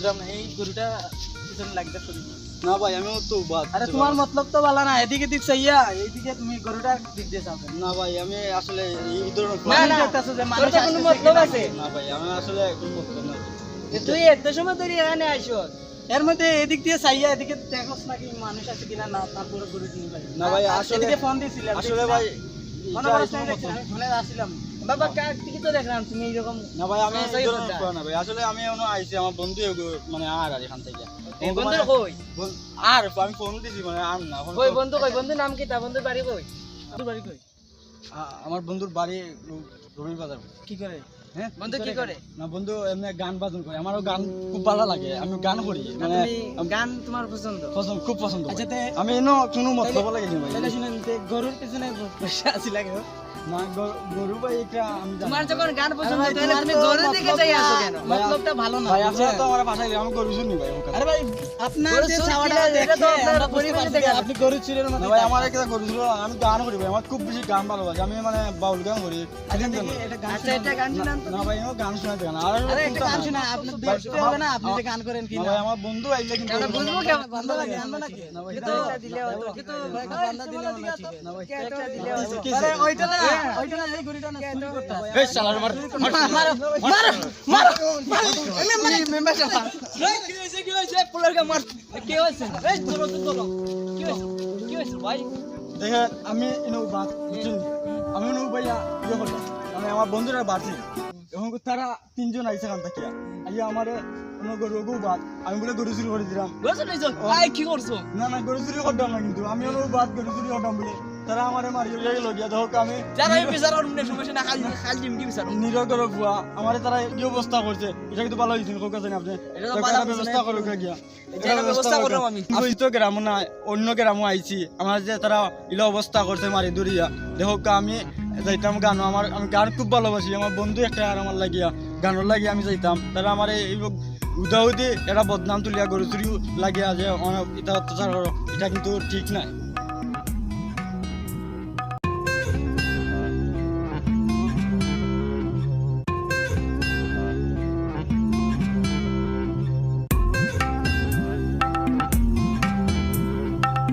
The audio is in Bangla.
গরুটা পিছনে লাগতে শুরু না ভাই আমি তো বাদ আরে তোমার মতলব তো ভালো না এদিকে দিক চাইয়া এইদিকে তুমি গরুটা দিক দিয়ে না ভাই আমি আসলে এই ধরনের না না যে মানুষ কোনো মতলব আছে? না ভাই আমি আসলে কোনো মতলব নাই। তুই এত সময় ধরে এখানে আইসো। এর মধ্যে এদিক দিয়ে চাইয়া এদিকে দেখোস নাকি মানুষ আছে কিনা না তারপরে গরু পাই না ভাই, আসলে- ফোন দিছিলাম আসলে ভাই মনে আসছিলাম। বাবা কার তো দেখলাম তুমি এইরকম না ভাই আমি না ভাই। আসলে আমি এমন আইছি আমার বন্ধু মানে আর আর এখান থেকে। বন্ধু মানে- কই? আর আমি ফোন দিছি মানে আর না কই বন্ধু কই? বন্ধু নাম কি? তা বন্ধুর বাড়ি কই? বাড়ি কই? আমার বন্ধুর বাড়ি রবি বাজার কি করে? বন্ধু কি করে? না বন্ধু এমনি গান বাজন করে। আমারও গান খুব ভালো লাগে আমি গান করি। মানে গান তোমার পছন্দ? পছন্দ খুব পছন্দ আচ্ছা আমি এনো কোনো মতলব লাগে ভাই। তাহলে শুনেন তে গরুর পিছনে পয়সা আছে লাগে না গরু- গরু ভাই এটা আমি তোমার যখন গান পছন্দ তাহলে তুমি গরুর দিকে যাই আসো কেন? মতলবটা ভালো না ভাই আপনারা তো আমার ভাষায় আমি গরু শুনি ভাই আরে ভাই আপনার যে চুর চাওয়াটা কিনা, এটা দেখে তো আপনার আমরা বুঝতে পরিবেশে পারছি দেখা যে আপনি গরু চুরের না ভাই আমার একটা গরু ছিল আমি গান করি ভাই আমার খুব বেশি গান ভালো লাগে আমি মানে বাউল গান করি। আচ্ছা। এটা গান আচ্ছা এটা গান শুনান। তো না ভাই আমার গান শোনাতে গান আর একটা গান শোনা আপনি দেখতে হবে না আপনি যে গান করেন কি না আমার বন্ধু আইলে কিন্তু আমরা বুঝব কেমন বান্দা লাগে আনবে না ভাই, কিন্তু দিলে হতো কিন্তু কিন্তু বান্দা দিলে মনে ঠিক না ভাই একটা দিলে হতো আরে ওইটা না ওইটা না এই গরুটা না চুরি করতে এই শালার মার মারো মারো মারো মারো এমনি মারি মেম্বার সাহেব কি হইছে কি হইছে পোলার কা মার কি হইছে এই তোর তো কি হইছে কি হইছে ভাই দেখেন আমি ইনো বাদ আমি ইনো ভাইয়া ইয়ে করলাম মানে আমার বন্ধুরা বাড়ছে এখন তারা তিনজন আইসে কান থাকিয়া আইয়া আমারে গরু বাদ আমি বলে গরু চুরি করে দিলাম। আই কি করছ? না না গরু চুরি করতাম না কিন্তু আমি অনু বাদ গরু চুরি করতাম বলে। তারা আমারে মারি হয়ে গেল গিয়া দেখো আমি যারা এই বিচার অন্য সমস্যা না খালি খালি জিম কি বিচার। নিরগর বুয়া আমারে তারা কি অবস্থা করছে? এটা কিন্তু ভালো হয়েছিল কোকা জানি আপনি? এটা ভালো ব্যবস্থা করুক গিয়া। এটা ব্যবস্থা করলাম আমি। আমি তো গ্রাম না অন্য গ্রামও আইছি। আমার যে তারা ইলো অবস্থা করছে মারি দূরিয়া দেখো আমি যাইতাম গান, আমার, আমি গান খুব ভালোবাসি, আমার বন্ধু একটা আর আমার লাগিয়া গানের লাগিয়া আমি যাইতাম। তারা আমার এই উদাহুদি এটা বদনাম তুলিয়া গরু চুরি লাগিয়া যে এটা অত্যাচার এটা কিন্তু ঠিক নাই।